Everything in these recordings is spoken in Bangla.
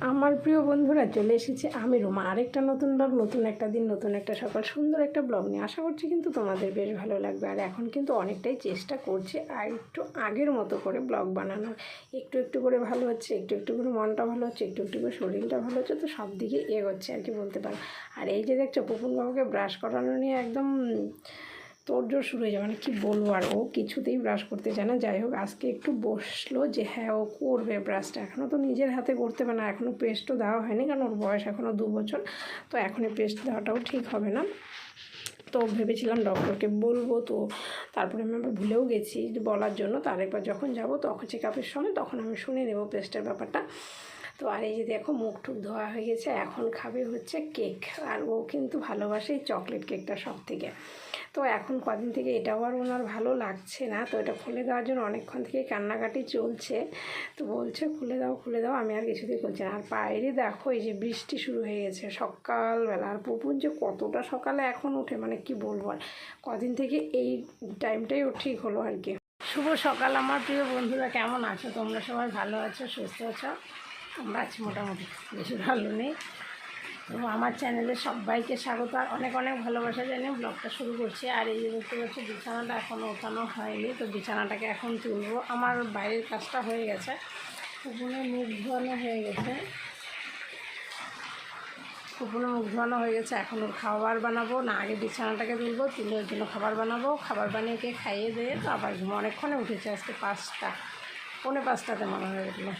আমার প্রিয় বন্ধুরা, চলে এসেছে আমি রোমা। আরেকটা নতুন ব্লগ নতুন একটা দিন, নতুন একটা সকাল, সুন্দর একটা ব্লগ নিয়ে। আশা করছি কিন্তু তোমাদের বেশ ভালো লাগবে। আর এখন কিন্তু অনেকটাই চেষ্টা করছে আর একটু আগের মতো করে ব্লগ বানানোর। একটু একটু করে ভালো হচ্ছে, একটু একটু করে মনটা ভালো হচ্ছে, একটু একটু করে শরীরটা ভালো হচ্ছে, তো সব দিকে এগোচ্ছে আর কি বলতে পারো। আর এই যে দেখছ, পুপুন বাবুকে ব্রাশ করানো নিয়ে একদম তোড়জোড় শুরু হয়ে যাবে। মানে কী বলব? আর ও কিছুতেই ব্রাশ করতে চায় না। যাই হোক, আজকে একটু বসল যে হ্যাঁ ও করবে ব্রাশটা এখনও তো নিজের হাতে করতে পারে না। এখনও পেস্টও দেওয়া হয়নি, কারণ ওর বয়স এখনও দু বছর। তো এখনই পেস্ট দেওয়াটাও ঠিক হবে না। তো ভেবেছিলাম ডক্টরকে বলব তো। তারপরে আমি আবার ভুলেও গেছি বলার জন্য। তো আরেকবার যখন যাব, তখন চেক আপের সময় তখন আমি শুনে নেব পেস্টের ব্যাপারটা। তো আর এই যে দেখো মুখ টুক ধোয়া হয়ে গেছে এখন খাবে হচ্ছে কেক। আর ও কিন্তু ভালোবাসে এই চকলেট কেকটা সব থেকে তো এখন কদিন থেকে এটাও আর ওনার ভালো লাগছে না। তো এটা খুলে দেওয়ার জন্য অনেকক্ষণ থেকে কান্নাকাটি চলছে। তো বলছে, খুলে দাও খুলে দাও, আমি আর কিছুতেই করছি না। আর বাইরে দেখো এই যে বৃষ্টি শুরু হয়ে গেছে সকালবেলা। আর পুপুন যে কতটা সকালে এখন উঠে মানে কি বলব আর। কদিন থেকে এই টাইমটাই ও ঠিক হলো আর কি। শুভ সকাল আমার প্রিয় বন্ধুরা, কেমন আছো? তোমরা সবাই ভালো আছো, সুস্থ আছো? আমরা আছি মোটামুটি, বেশি ভালো নেই। তো আমার চ্যানেলে সবাইকে স্বাগত, আর অনেক অনেক ভালোবাসা জানিয়ে ব্লগটা শুরু করছি। আর এই যে দেখতে পাচ্ছি, বিছানাটা এখনও ওঠানো হয়নি, তো বিছানাটাকে এখন তুলবো। আমার বাইরের কাজটা হয়ে গেছে কুকুনে মুখ ধোয়ানো হয়ে গেছে। কুকুনে মুখ ধোয়ানো হয়ে গেছে, এখন ওর খাবার বানাবো। না, আগে বিছানাটাকে তুলবো, তুলে ওর জন্য খাবার বানাবো। খাবার বানিয়ে কে খাইয়ে দিয়ে তো আবার ঘুম অনেকক্ষণে উঠেছে, আজকে পাঁচটা, পৌনে পাঁচটাতে মনে হয়ে গেলো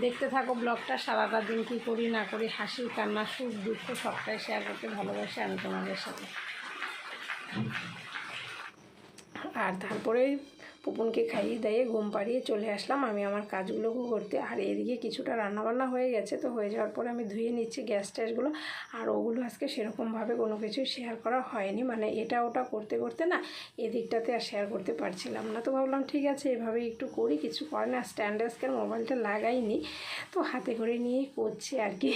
দেখতে থাকো ব্লগটা, সারাটা দিন কী করি না করি, হাসি, কান্না, সুখ, দুঃখ সবটাই শেয়ার করতে ভালোবাসি আমি তোমাদের সাথে। আর তারপরে পুপুনকে খাইয়ে দিয়ে ঘুম পাড়িয়ে চলে আসলাম। আমি আমার কাজগুলোকে করতে, আর এদিকে কিছুটা রান্নাবান্না হয়ে গেছে। তো হয়ে যাওয়ার পরে আমি ধুয়ে নিচ্ছি গ্যাস ট্যাসগুলো। আর ওগুলো আজকে সেরকমভাবে কোনো কিছু শেয়ার করা হয়নি। মানে এটা ওটা করতে করতে না, এদিকটাতে আর শেয়ার করতে পারছিলাম না। তো ভাবলাম, ঠিক আছে, এভাবেই একটু করি। কিছু করে না স্ট্যান্ড আজকের মোবাইলটা লাগাইনি। তো হাতে করে নিয়েই করছি আর কি।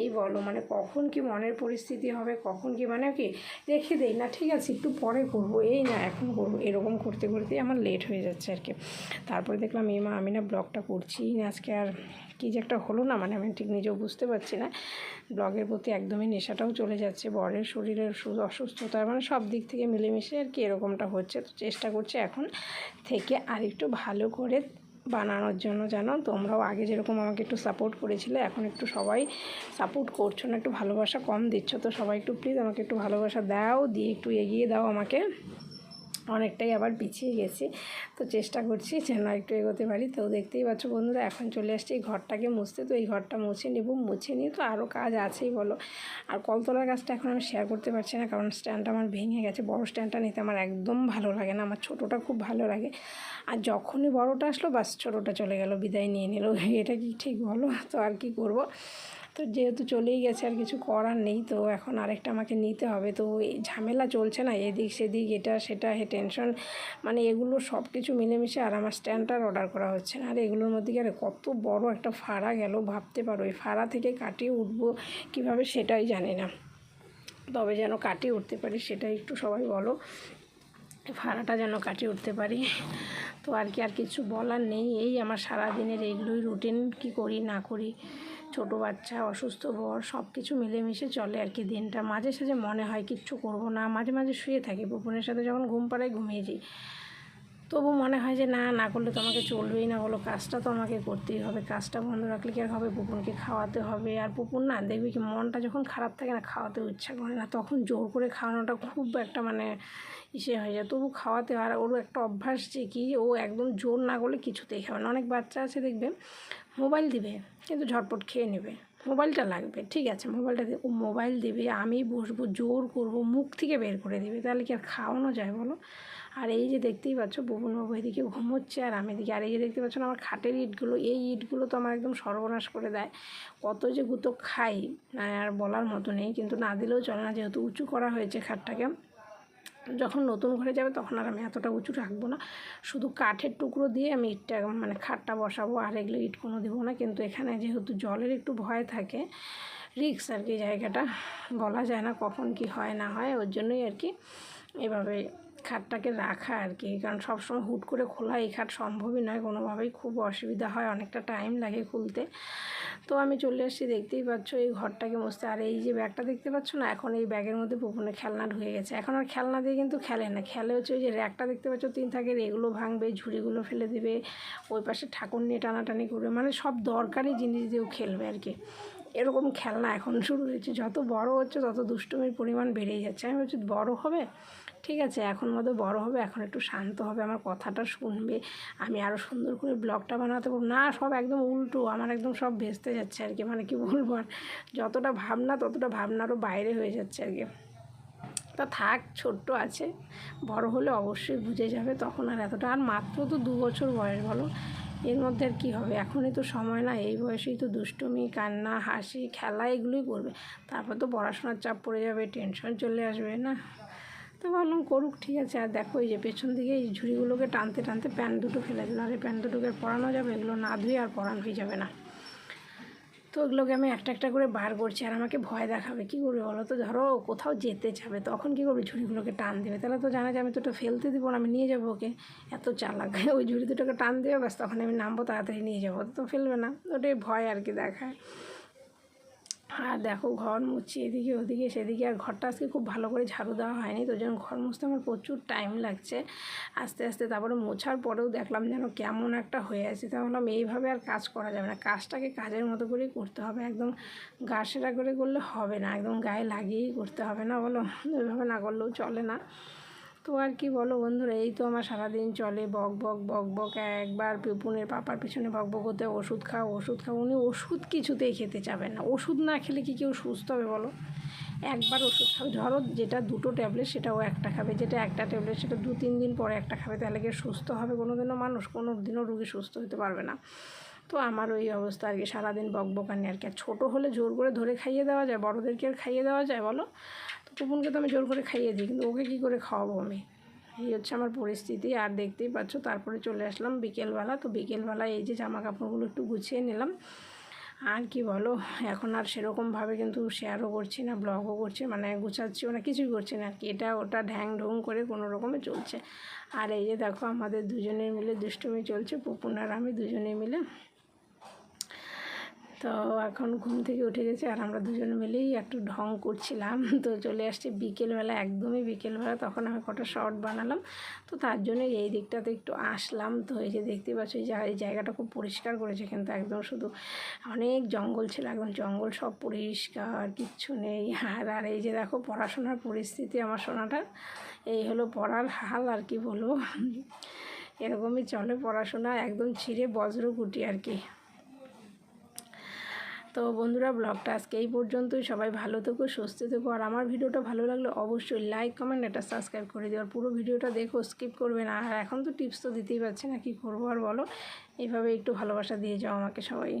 এই বলো মানে কখন কি মনের পরিস্থিতি হবে, কখন কি মানে কি, রেখে দেই না। ঠিক আছে, একটু পরে করব। এই না, এখন করব। এরকম করতে করতেই আমার লেট হয়ে যাচ্ছে আর কি। তারপরে দেখলাম এই মা, আমি না ব্লগটা করছি। আজকে আর কী যে একটা হলো না মানে আমি ঠিক নিজেও বুঝতে পারছি না। ব্লগের প্রতি একদমই নেশাটাও চলে যাচ্ছে। বরের শরীরের অসুস্থতা মানে সব দিক থেকে মিলেমিশে আর কি এরকমটা হচ্ছে। তো চেষ্টা করছি এখন থেকে আর একটু ভালো করে বানানোর জন্য জানো তোমরাও আগে যেরকম আমাকে একটু সাপোর্ট করেছিলে, এখন একটু সবাই সাপোর্ট করছ না, একটু ভালোবাসা কম দিচ্ছ। তো সবাই একটু প্লিজ আমাকে একটু ভালোবাসা দাও, দিয়ে একটু এগিয়ে দাও আমাকে। অনেকটাই আবার পিছিয়ে গেছি। তো চেষ্টা করছি যেন একটু এগোতে পারি। তো দেখতেই পাচ্ছ বন্ধুরা, এখন চলে আসছি এই ঘরটাকে মুছতে। তো এই ঘরটা মুছে নেব, মুছে নিয়ে তো আরও কাজ আছেই বলো। আর কলতলার কাজটা এখন আমি শেয়ার করতে পারছি না, কারণ স্ট্যান্ডটা আমার ভেঙে গেছে। বড় স্ট্যান্ডটা নিতে আমার একদম ভালো লাগে না, আমার ছোটোটা খুব ভালো লাগে। আর যখনই বড়টা আসলো, বাস ছোটোটা চলে গেল, বিদায় নিয়ে নিল। এটা কি ঠিক বলো? তো আর কি করব? তো যেহেতু চলেই গেছে আর কিছু করার নেই, তো এখন আরেকটা আমাকে নিতে হবে। তো ঝামেলা চলছে না, এদিক সেদিক এটা সেটা হে টেনশন। মানে এগুলো সব কিছু মিলেমিশে আর আমার স্ট্যান্ডটার অর্ডার করা হচ্ছে না। আর এগুলোর মধ্যে গেলে কত বড় একটা ফাড়া গেল, ভাবতে পারো। এই ফাড়া থেকে কাটিয়ে উঠবো কীভাবে সেটাই জানি না। তবে যেন কাটিয়ে উঠতে পারি সেটাই একটু সবাই বলো। ভাড়াটা যেন কাটিয়ে উঠতে পারি। তো আর কি আর কিছু বলার নেই। এই আমার সারাদিনের এইগুলোই রুটিন কি করি না করি। ছোট বাচ্চা, অসুস্থ বর সব কিছু মিলেমিশে চলে আর কি দিনটা। মাঝে সাঝে মনে হয় কিচ্ছু করব না। মাঝে মাঝে শুয়ে থাকি। পুপুনের সাথে যখন ঘুম পাড়ায় ঘুমিয়ে যাই। তবু মনে হয় যে না না করলে তো আমাকে চলবেই না বলো। কাজটা তো আমাকে করতেই হবে। কাজটা বন্ধ রাখলে কি আর হবে? পুপুনকে খাওয়াতে হবে। আর পুপুন না, দেখবি কি মনটা যখন খারাপ থাকে না, খাওয়াতে ইচ্ছা করে না, তখন জোর করে খাওয়ানোটা খুব একটা মানে ইসে হয়ে যায়। তবু খাওয়াতে আর ওর একটা অভ্যাস যে কি, ও একদম জোর না করলে কিছুতেই খাবে না। অনেক বাচ্চা আছে দেখবে, মোবাইল দিবে, কিন্তু ঝটপট খেয়ে নেবে। মোবাইলটা লাগবে, ঠিক আছে? মোবাইলটা ও মোবাইল দেবে, আমি বসবো, জোর করব, মুখ থেকে বের করে দেবে, তাহলে কি আর খাওয়ানো যায় বলো? আর এই যে দেখতেই পাচ্ছ, বুবনবাবু এদিকে ঘুমোচ্ছে আর আমি এদিকে, আর এই যে দেখতে পাচ্ছ আমার খাটের ইটগুলো, এই ইটগুলো তো আমার একদম সর্বনাশ করে দেয়। কত যে গুতো খাই আর বলার মতো নেই, কিন্তু না দিলেও চলে না, যেহেতু উঁচু করা হয়েছে খাটটাকে। যখন নতুন ঘরে যাবে তখন আর আমি এতটা উঁচু রাখব না। শুধু কাঠের টুকরো দিয়ে আমি ইটটা মানে খাটটা বসাবো আর এগুলো ইট কোনো দেবো না। কিন্তু এখানে যেহেতু জলের একটু ভয় থাকে, রিক্স আর কি জায়গাটা বলা যায় না কখন কি হয় না হয়, ওর জন্যই আর কি এভাবে খাটটাকে রাখা আর কি। কারণ সবসময় হুট করে খোলা এই খাট সম্ভবই নয়। কোনোভাবেই খুব অসুবিধা হয়, অনেকটা টাইম লাগে খুলতে। তো আমি চলে এসেছি দেখতেই পাচ্ছ এই ঘরটাকে মুছতে। আর এই যে ব্যাগটা দেখতে পাচ্ছ না, এখন এই ব্যাগের মধ্যে পুকুনের খেলনা ঢুকে গেছে। এখন আর খেলনা দিয়ে কিন্তু খেলে না। খেলে হচ্ছে ওই যে র্যাকটা দেখতে পাচ্ছ, তিন থাকের, এগুলো ভাঙবে, ঝুড়িগুলো ফেলে দেবে, ওই পাশে ঠাকুর নিয়ে টানাটানি করবে। মানে সব দরকারি জিনিস দিয়েও খেলবে আর কি। এরকম খেলনা এখন শুরু হয়েছে। যত বড় হচ্ছে, তত দুষ্টুমির পরিমাণ বেড়েই যাচ্ছে। আমি বলছি বড় হবে? ঠিক আছে, এখন মতো বড় হবে, এখন একটু শান্ত হবে, আমার কথাটা শুনবে, আমি আরও সুন্দর করে ব্লগটা বানাতে পারব। না, সব একদম উল্টো, আমার একদম সব ভেস্তে যাচ্ছে আর কি মানে কি বলব আর, যতটা ভাবনা ততটা ভাবনারও বাইরে হয়ে যাচ্ছে আর কি। তা থাক, ছোট্ট আছে, বড় হলে অবশ্যই বুঝে যাবে, তখন আর এতটা, আর মাত্র তো দু বছর বয়স বলো, এর মধ্যে আর কী হবে? এখনই তো সময় না, এই বয়সেই তো দুষ্টুমি, কান্না, হাসি, খেলা, এগুলোই করবে। তারপর তো পড়াশোনার চাপ পড়ে যাবে টেনশন চলে আসবে না? তো ভাবলাম করুক, ঠিক আছে। আর দেখো এই যে পেছন দিকে এই ঝুড়িগুলোকে টানতে টানতে প্যান্ট দুটো ফেলে দিল আর এই প্যান্ট দুটোকে পরানো যাবে? এগুলো না ধুয়ে আর পরানোই যাবে না। তো ওগুলোকে আমি একটা একটা করে বার করছি। আর আমাকে ভয় দেখাবে। কী করবে বলো তো? ধরো কোথাও যেতে যাবে তখন কী করবে? ঝুড়িগুলোকে টান দেবে। তাহলে তো জানা যায় আমি তো ওটা ফেলতে দিব না, আমি নিয়ে যাব ওকে। এত চালাক। ওই ঝুড়ি দুটোকে টান দেবে, ব্যাস, তখন আমি নামবো, তাড়াতাড়ি নিয়ে যাব। তো ফেলবে না। ওটাই ভয় আর কি দেখায়। আর দেখো ঘর মুছছি এদিকে ওদিকে সেদিকে, আর ঘরটা আজকে খুব ভালো করে ঝাড়ু দেওয়া হয়নি, তো জন্য ঘর মুছতে আমার প্রচুর টাইম লাগছে। আস্তে আস্তে তারপরে মোছার পরেও দেখলাম যেন কেমন একটা হয়ে আছে। তা ভাবলাম এইভাবে আর কাজ করা যাবে না, কাজটাকে কাজের মতো করেই করতে হবে, একদম গা সেরা করে করলে হবে না, একদম গায়ে লাগিয়েই করতে হবে না বলো, ওইভাবে না করলেও চলে না। তো আর কি বলো বন্ধুরা, এই তো আমার সারাদিন চলে বক বক বক বক, একবার পিপুনের পাপার পিছনে বক বক হতে ওষুধ খাও ওষুধ খাও, উনি ওষুধ কিছুতেই খেতে চাবেন না। ওষুধ না খেলে কি কেউ সুস্থ হবে বলো? একবার ওষুধ খাবে, ধরো যেটা দুটো ট্যাবলেট সেটাও একটা খাবে, যেটা একটা ট্যাবলেট সেটা দু, তিন দিন পরে একটা খাবে, তাহলে কি সুস্থ হবে? কোনো দিনও মানুষ কোনো দিনও রুগী সুস্থ হতে পারবে না। তো আমার ওই অবস্থা আর কি, সারাদিন বক বকানি আর কি। আর ছোটো হলে জোর করে ধরে খাইয়ে দেওয়া যায়, বড়োদেরকে খাইয়ে দেওয়া যায় বলো? তো পুপুনকে তো আমি জোর করে খাইয়ে দিই, কিন্তু ওকে কী করে খাওয়াবো আমি? এই হচ্ছে আমার পরিস্থিতি, আর দেখতেই পাচ্ছ তারপরে চলে আসলাম বিকেলবেলা। তো বিকেলবেলা এই যে জামা কাপড়গুলো একটু গুছিয়ে নিলাম। আর কি বলো, এখন আর সেরকমভাবে কিন্তু শেয়ারও করছি না ব্লগও করছি মানে গুছাচ্ছিও না কিছুই করছি না আর কি। এটা ওটা ঢ্যাং ঢুং করে কোনো রকমে চলছে। আর এই যে দেখো আমাদের দুজনে মিলে দুষ্টুমি চলছে, পুপুন আর আমি দুজনে মিলে। তো এখন ঘুম থেকে উঠে গেছে আর আমরা দুজনে মিলেই একটু ঢং করছিলাম। তো চলে আসছে বিকেলবেলা, একদমই বিকেলবেলা। তখন আমি কটা শর্ট বানালাম। তো তার জন্য এই দিকটাতে একটু আসলাম। তো এই যে দেখতে পাচ্ছ, এই জায়গা, এই জায়গাটা খুব পরিষ্কার করেছে কিন্তু একদম শুধু অনেক জঙ্গল ছিল। একদম জঙ্গল সব পরিষ্কার, কিচ্ছু নেই। আর আর এই যে দেখো, পড়াশোনার পরিস্থিতি আমার সোনাটার এই হলো পড়ার হাল আর কি বলব। এরকমই চলে পড়াশোনা, একদম ছিঁড়ে বজ্র কুটি আর কি। তো বন্ধুরা, ব্লগটা আজকে এই পর্যন্তই। সবাই ভালো থেকো, সুস্থ থেকো। আর আমার ভিডিওটা ভালো লাগলে অবশ্যই লাইক, কমেন্ট এটা সাবস্ক্রাইব করে দিও। আর পুরো ভিডিওটা দেখো, স্কিপ করবে না। আর এখন তো টিপস তো দিতেই পারছি না, কী করব আর বলো? এইভাবে একটু ভালোবাসা দিয়ে যাও আমাকে সবাই।